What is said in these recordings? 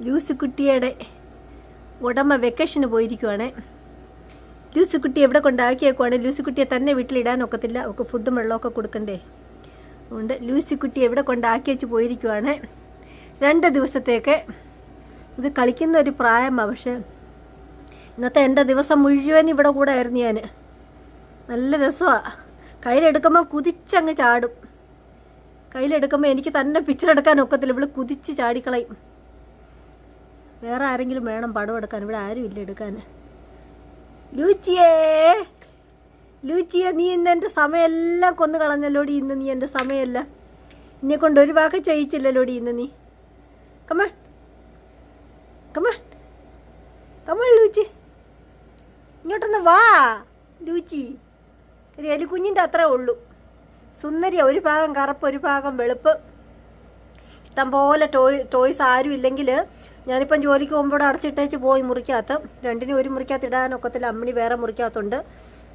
ലൂസിക്കുട്ടിയുടെ ഉടമ വെക്കേഷന് പോയിരിക്കുവാണ്. ലൂസുക്കുട്ടി എവിടെ കൊണ്ടാക്കിയേക്കുവാണ് ലൂസുക്കുട്ടിയെ തന്നെ വീട്ടിലിടാൻ ഒക്കത്തില്ല. ഒക്കെ ഫുഡും വെള്ളമൊക്കെ കൊടുക്കണ്ടേ. അതുകൊണ്ട് ലൂസിക്കുട്ടി എവിടെ കൊണ്ടാക്കി വെച്ച് പോയിരിക്കുവാണ്. രണ്ട് ദിവസത്തേക്ക് ഇത് കളിക്കുന്ന ഒരു പ്രായമാണ് പക്ഷേ. ഇന്നത്തെ എന്റെ ദിവസം മുഴുവൻ ഇവിടെ കൂടെ ആയിരുന്നു ഞാൻ നല്ല രസമാണ് കയ്യിലെടുക്കുമ്പോൾ കുതിച്ചങ്ങ് ചാടും. കയ്യിലെടുക്കുമ്പോൾ എനിക്ക് തന്നെ പിക്ചർ എടുക്കാൻ ഒക്കത്തില്ല. ഇവിടെ കുതിച്ച് ചാടിക്കളയും. വേറെ ആരെങ്കിലും വേണം പടം എടുക്കാൻ. ഇവിടെ ആരുമില്ല എടുക്കാൻ ലൂച്ചിയേ! ലൂച്ചിയെ നീ ഇന്ന് എന്റെ സമയമെല്ലാം കൊന്നു കളഞ്ഞല്ലോടി ഇന്ന് നീ എന്റെ സമയമെല്ലാം എന്നെ കൊണ്ട് ഒരു വാക്ക് ചെയ്യിച്ചില്ലല്ലോടി ഇന്ന് നീ. കമ കമ കമ ലൂച്ചി. ഇങ്ങോട്ടൊന്ന് വാ ലൂച്ചി. ഒരു എലിക്കുഞ്ഞിന്റെ അത്രേ ഉള്ളൂ. സുന്ദരിയ ഒരു ഭാഗം കറുപ്പ് ഒരു ഭാഗം വെളുപ്പ്. ഇഷ്ടംപോലെ ടോയ് ടോയ്സ് ആരും ഇല്ലെങ്കിൽ ഞാനിപ്പം ജോലിക്ക് പോകുമ്പോൾ അടച്ചിട്ടേച്ച് പോയി മുറിക്കകത്ത്. രണ്ടിനും ഒരു മുറിക്കകത്ത് ഇടാനൊക്കത്തില്ല അമ്മണി വേറെ മുറിക്കകത്തുണ്ട്.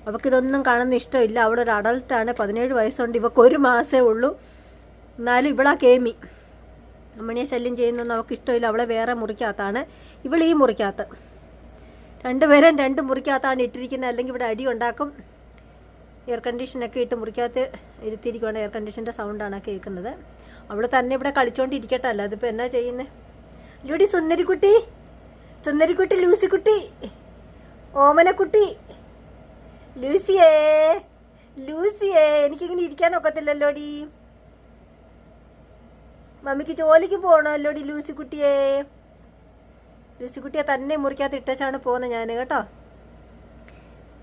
അവൾക്ക് ഇതൊന്നും കാണുന്ന ഇഷ്ടമില്ല. അവിടെ ഒരു അഡൾട്ടാണ് പതിനേഴ് വയസ്സുണ്ട് ഇവൾക്ക് ഒരു മാസമേ ഉള്ളൂ. എന്നാലും ഇവളാ കേമി. അമ്മണിയെ ശല്യം ചെയ്യുന്നൊന്നും അവൾക്ക് ഇഷ്ടമില്ല അവളെ വേറെ മുറിക്കകത്താണ്. ഇവൾ ഈ മുറിക്കകത്ത്. രണ്ടുപേരും രണ്ട് മുറിക്കകത്താണ് ഇട്ടിരിക്കുന്നത്. അല്ലെങ്കിൽ ഇവിടെ അടി ഉണ്ടാക്കും. എയർ കണ്ടീഷനൊക്കെ ഇട്ട് മുറിക്കകത്ത് ഇരുത്തിയിരിക്കുവാണ്. എയർ കണ്ടീഷന്റെ സൗണ്ടാണ് കേൾക്കുന്നത്. അവൾ തന്നെ ഇവിടെ കളിച്ചുകൊണ്ടിരിക്കട്ടല്ല അതിപ്പോൾ എന്നാ ചെയ്യുന്നത് ലൂടി സുന്ദരിക്കുട്ടി. സുന്ദരിക്കുട്ടി ലൂസിക്കുട്ടി. ഓമനക്കുട്ടി. ലൂസിയേ ലൂസിയേ എനിക്കിങ്ങനെ ഇരിക്കാൻ ഒക്കത്തില്ലല്ലോടി. മമ്മിക്ക് ജോലിക്ക് പോകണമല്ലോടി ലൂസിക്കുട്ടിയേ. ലൂസിക്കുട്ടിയെ തന്നെ മുറിക്കകത്ത് ഇട്ടച്ചാണ് പോകുന്നത് ഞാൻ കേട്ടോ.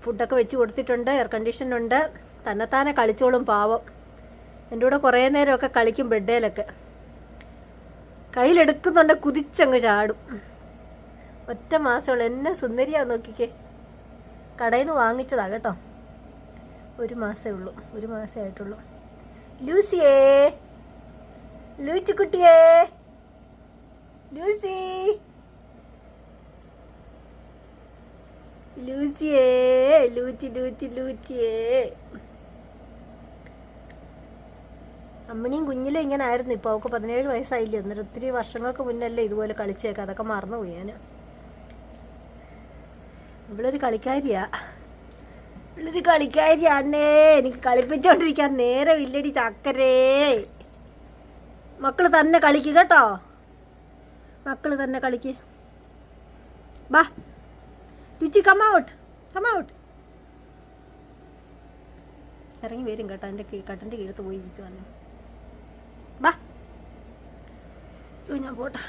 ഫുഡൊക്കെ വെച്ച് കൊടുത്തിട്ടുണ്ട് എയർ കണ്ടീഷൻ ഉണ്ട് തന്നെത്താനെ കളിച്ചോളും പാവം. എന്റെ കൂടെ കുറേ നേരമൊക്കെ കളിക്കും ബെഡേലൊക്കെ. കയ്യിലെടുക്കുന്നുണ്ട് കുതിച്ചങ്ങ് ചാടും. ഒറ്റ മാസമുള്ള എന്നെ സുന്ദരിയാ നോക്കിക്കേ. കടയിൽ നിന്ന് വാങ്ങിച്ചതാ കേട്ടോ. ഒരു മാസമേ ഉള്ളൂ. ഒരു മാസമേ ആയിട്ടുള്ളൂ. ലൂസിയേ. ലൂച്ചിക്കുട്ടിയേ ലൂസി. ലൂസിയേ. ലൂച്ചി ലൂച്ചി ലൂച്ചിയേ അമ്മണിയും കുഞ്ഞിലും ഇങ്ങനെ ആയിരുന്നു ഇപ്പോൾ അവൾക്ക് പതിനേഴ് വയസ്സായില്ലേ. അന്നേരം ഒത്തിരി വർഷങ്ങൾക്ക് മുന്നല്ലേ ഇതുപോലെ കളിച്ചേക്കാം. അതൊക്കെ മറന്നുപോയി ഞാൻ ഇവളൊരു കളിക്കാരിയാ. ഇവളൊരു കളിക്കാരിയാണേ എനിക്ക് കളിപ്പിച്ചോണ്ടിരിക്കാൻ നേരമില്ലടി ചക്കരേ. മക്കൾ തന്നെ കളിക്കുക കേട്ടോ. മക്കൾ തന്നെ കളിക്ക്. ബാ. ഔട്ട് കം ഔട്ട് ഇറങ്ങി വരും കേട്ടോ. എന്റെ കട്ടന്റെ കീഴത്ത് പോയിരിക്കുവാന്ന് ബാ അയ്യോ, ഞാൻ പോട്ടെ